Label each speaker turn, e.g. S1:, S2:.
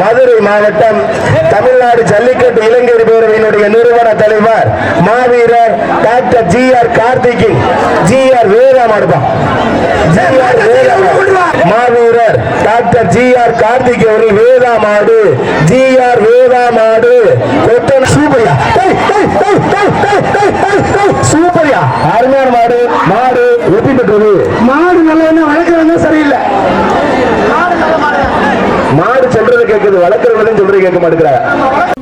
S1: மதுரை மாவட்டம் தமிழ்நாடு ஜல்லிக்கட்டு இளைஞர் பேரவையினுடைய நிறுவன தலைவர் மாவீரர் டாக்டர் ஜி ஆர் கார்த்திகின் ஜி ஆர் வேதாமடுதான் மாவீரர் டாக்டர் ஜி ஆர் கார்த்திக் அவர்கள் வேதா மாடு ஜி ஆர் வேதா மாடு கொத்தன சூப்பரியா. சூப்பரியா. அருமையான மாடு மாடு எப்படி பெற்றது
S2: மாடு நல்லா என்ன சரியில்லை.
S1: கேட்குது வளர்க்குறவங்களையும் சொல்றது கேட்க மாட்டேங்கிறாங்க.